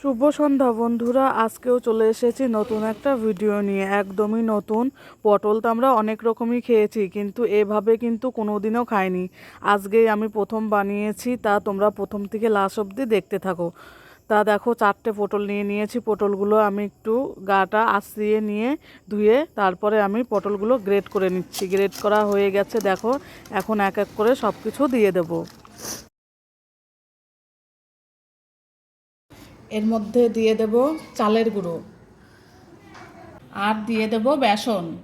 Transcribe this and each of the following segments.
শুভ সন্ধ্যা, বন্ধুরা। আজকেও চলে এসেছি নতুন একটা ভিডিও নিয়ে। একদমই নতুন। পটল তো আমরা অনেক রকমই খেয়েছি, কিন্তু এভাবে কিন্তু কোনোদিনও খাইনি। আজকেই আমি প্রথম বানিয়েছি, তা তোমরা প্রথম থেকে লাস্ট অবধি দেখতে থাকো। তা দেখো, চারটে পটল নিয়ে নিয়েছি। পটলগুলো আমি একটু গাটা আশ্রিয়ে নিয়ে ধুয়ে তারপরে আমি পটলগুলো গ্রেড করে নিচ্ছি। গ্রেড করা হয়ে গেছে, দেখো। এখন এক এক করে সব কিছু দিয়ে দেবো। এর মধ্যে দিয়ে দেব চালের গুঁড়ো। আর দিয়ে দেব বেসন।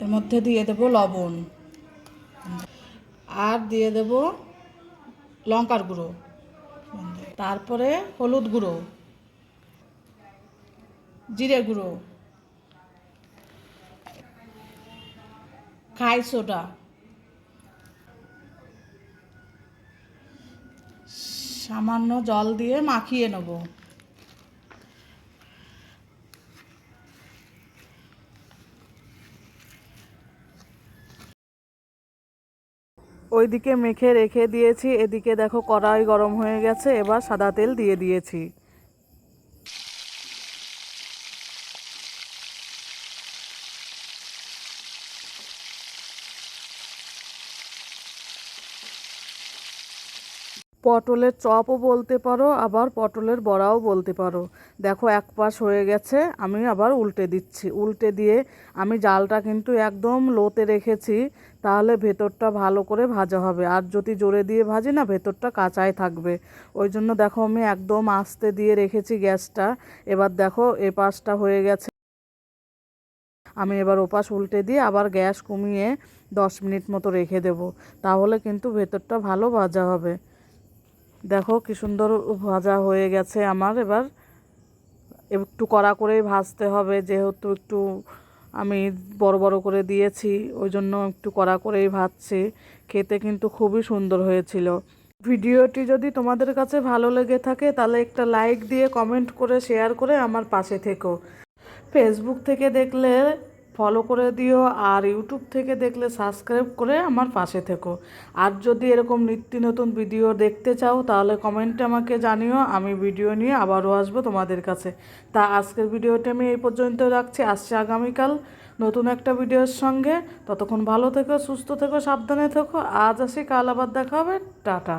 এর মধ্যে দিয়ে দেব লবণ। আর দিয়ে দেব লঙ্কার গুঁড়ো। তারপরে হলুদ গুঁড়ো। জিরে গুঁড়ো। খাই সোডা। সামান্য জল দিয়ে মাখিয়ে নেব। ওইদিকে মেখে রেখে দিয়েছি, এদিকে দেখো কড়াই গরম হয়ে গেছে, এবার সাদা তেল দিয়ে দিয়েছি। পটলের চপও বলতে পারো, আবার পটলের বড়াও বলতে পারো। দেখো, এক পাশ হয়ে গেছে, আমি আবার উল্টে দিচ্ছি। উল্টে দিয়ে আমি জালটা কিন্তু একদম লোতে রেখেছি, তাহলে ভেতরটা ভালো করে ভাজা হবে। আর যদি জোরে দিয়ে ভাজি না, ভেতরটা কাঁচাই থাকবে। ওই জন্য দেখো, আমি একদম আস্তে দিয়ে রেখেছি গ্যাসটা। এবার দেখো, এ পাশটা হয়ে গেছে। আমি এবার ওপাশ উল্টে দিয়ে আবার গ্যাস কমিয়ে দশ মিনিট মতো রেখে দেব, তাহলে কিন্তু ভেতরটা ভালো ভাজা হবে। দেখো কি সুন্দর ভাজা হয়ে গেছে আমার। এবার একটু কড়া করেই ভাজতে হবে, যেহেতু একটু আমি বড় বড় করে দিয়েছি, ওই জন্য একটু কড়া করেই ভাজছি। খেতে কিন্তু খুবই সুন্দর হয়েছিল। ভিডিওটি যদি তোমাদের কাছে ভালো লেগে থাকে, তাহলে একটা লাইক দিয়ে কমেন্ট করে, শেয়ার করে আমার পাশে থেকো। ফেসবুক থেকে দেখলে ফলো করে দিও আর ইউটিউব থেকে দেখলে সাবস্ক্রাইব করে আমার পাশে থেকো। আর যদি এরকম নিত্য নতুন ভিডিও দেখতে চাও, তাহলে কমেন্টে আমাকে জানিও, আমি ভিডিও নিয়ে আবারও আসব তোমাদের কাছে। তা আজকের ভিডিওটি আমি এই পর্যন্ত রাখছি, আসছি আগামীকাল নতুন একটা ভিডিওর সঙ্গে। ততক্ষণ ভালো থেকো, সুস্থ থেকো, সাবধানে থেকো। আজ আসি, কাল আবার দেখা হবে। টাটা।